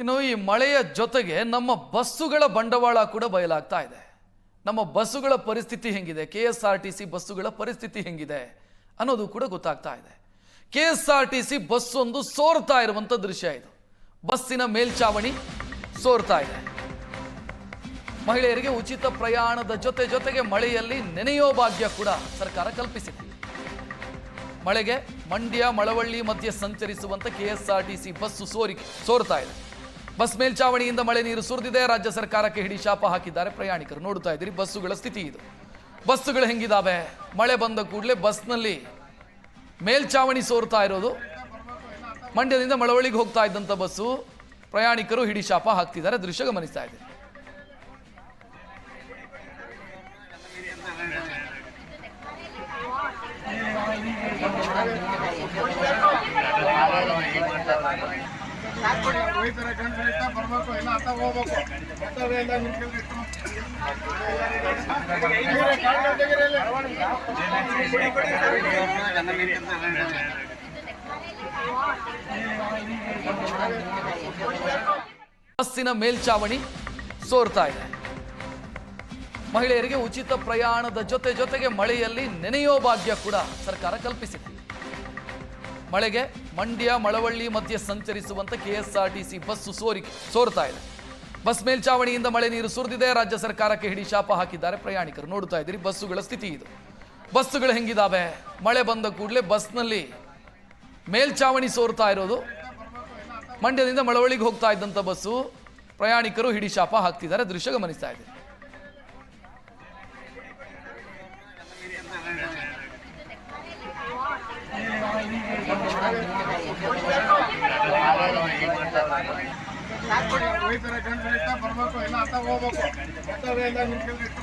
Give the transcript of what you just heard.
ಇನ್ನು ಈ ಮಳೆಯ ಜೊತೆಗೆ ನಮ್ಮ ಬಸ್ಸುಗಳ ಬಂಡವಾಳ ಕೂಡ ಬಯಲಾಗ್ತಾ ಇದೆ. ನಮ್ಮ ಬಸ್ಸುಗಳ ಪರಿಸ್ಥಿತಿ ಹೆಂಗಿದೆ? K S R T C ಬಸ್ಸುಗಳ ಪರಿಸ್ಥಿತಿ ಹೆಂಗಿದೆ ಅನ್ನೋದು ಕೂಡ ಗೊತ್ತಾಗ್ತಾ ಇದೆ. K S R T C bus ಒಂದು ಸೋರ್ತಾ ಇರುವಂತ ದೃಶ್ಯ ಇದು. ಬಸ್ಸಿನ ಮೇಲ್ಚಾವಣಿ ಸೋರ್ತಾ ಇದೆ. ಮಹಿಳೆಯರಿಗೆ ಉಚಿತ ಪ್ರಯಾಣದ ಜೊತೆ ಜೊತೆಗೆ ಮಳೆಯಲ್ಲಿ ನೆನೆಯೋ ಭಾಗ್ಯ ಕೂಡ ಸರ್ಕಾರ ಕಲ್ಪಿಸಿದೆ. ಮಳೆಗೆ ಮಂಡ್ಯ, ಮಳವಳ್ಳಿ ಮಧ್ಯೆ ಸಂಚರಿಸುವಂತ ಸಿ ಬಸ್ಸು ಸೋರಿಕೆ, ಸೋರ್ತಾ ಇದೆ. ಬಸ್ ಮೇಲ್ಚಾವಣಿಯಿಂದ ಮಳೆ ನೀರು ಸುರಿದಿದೆ. ರಾಜ್ಯ ಸರ್ಕಾರಕ್ಕೆ ಹಿಡಿ ಶಾಪ ಹಾಕಿದ್ದಾರೆ. ಪ್ರಯಾಣಿಕರು ನೋಡ್ತಾ ಇದ್ದೀರಿ, ಬಸ್ಸುಗಳ ಸ್ಥಿತಿ ಇದು. ಬಸ್ಸುಗಳು ಹೆಂಗಿದಾವೆ? ಮಳೆ ಬಂದ ಕೂಡಲೇ ಬಸ್ನಲ್ಲಿ ಮೇಲ್ಚಾವಣಿ ಸೋರ್ತಾ ಇರೋದು. ಮಂಡ್ಯದಿಂದ ಮಳವಳ್ಳಿಗೆ ಹೋಗ್ತಾ ಇದ್ದಂಥ ಬಸ್ಸು ಪ್ರಯಾಣಿಕರು ಹಿಡಿ ಶಾಪ ಹಾಕ್ತಿದ್ದಾರೆ. ದೃಶ್ಯ ಗಮನಿಸ್ತಾ ಇದ್ದೀರಿ ಬಸ್ಸಿನ ಮೇಲ್ಚಾವಣಿ ಸೋರ್ತಾ ಇದೆ. ಮಹಿಳೆಯರಿಗೆ ಉಚಿತ ಪ್ರಯಾಣದ ಜೊತೆ ಜೊತೆಗೆ ಮಳೆಯಲ್ಲಿ ನೆನೆಯೋ ಭಾಗ್ಯ ಕೂಡ ಸರ್ಕಾರ ಕಲ್ಪಿಸಿದೆ. ಮಳೆಗೆ ಮಂಡ್ಯ, ಮಳವಳ್ಳಿ ಮಧ್ಯೆ ಸಂಚರಿಸುವಂತ ಕೆಎಸ್ಆರ್ಟಿಸಿ ಬಸ್ಸು ಸೋರಿಕೆ, ಸೋರ್ತಾ ಇದೆ. ಬಸ್ ಮೇಲ್ಚಾವಣಿಯಿಂದ ಮಳೆ ನೀರು ಸುರಿದಿದೆ. ರಾಜ್ಯ ಸರ್ಕಾರಕ್ಕೆ ಹಿಡಿ ಶಾಪ ಹಾಕಿದ್ದಾರೆ. ಪ್ರಯಾಣಿಕರು ನೋಡ್ತಾ ಇದ್ದೀರಿ, ಬಸ್ಸುಗಳ ಸ್ಥಿತಿ ಇದು. ಬಸ್ಸುಗಳು ಹೆಂಗಿದಾವೆ? ಮಳೆ ಬಂದ ಕೂಡಲೇ ಬಸ್ನಲ್ಲಿ ಮೇಲ್ಚಾವಣಿ ಸೋರ್ತಾ ಇರೋದು. ಮಂಡ್ಯದಿಂದ ಮಳವಳ್ಳಿಗೆ ಹೋಗ್ತಾ ಇದ್ದಂಥ ಬಸ್ಸು ಪ್ರಯಾಣಿಕರು ಹಿಡಿ ಶಾಪ ಹಾಕ್ತಿದ್ದಾರೆ ದೃಶ್ಯ ಗಮನಿಸ್ತಾ ಇದ್ದೀರಿ. ಹೋಯ್ತಾರೆ ಗಂಟು ಹಿಡಿತಾ ಬರ್ಬೇಕು ಎಲ್ಲ ಅತ್ತ ಹೋಗ್ಬೇಕು ಅತ್ತವೇ ಎಲ್ಲ ನಿಂತ್ಕೊಂಡು ಇಟ್ಟು.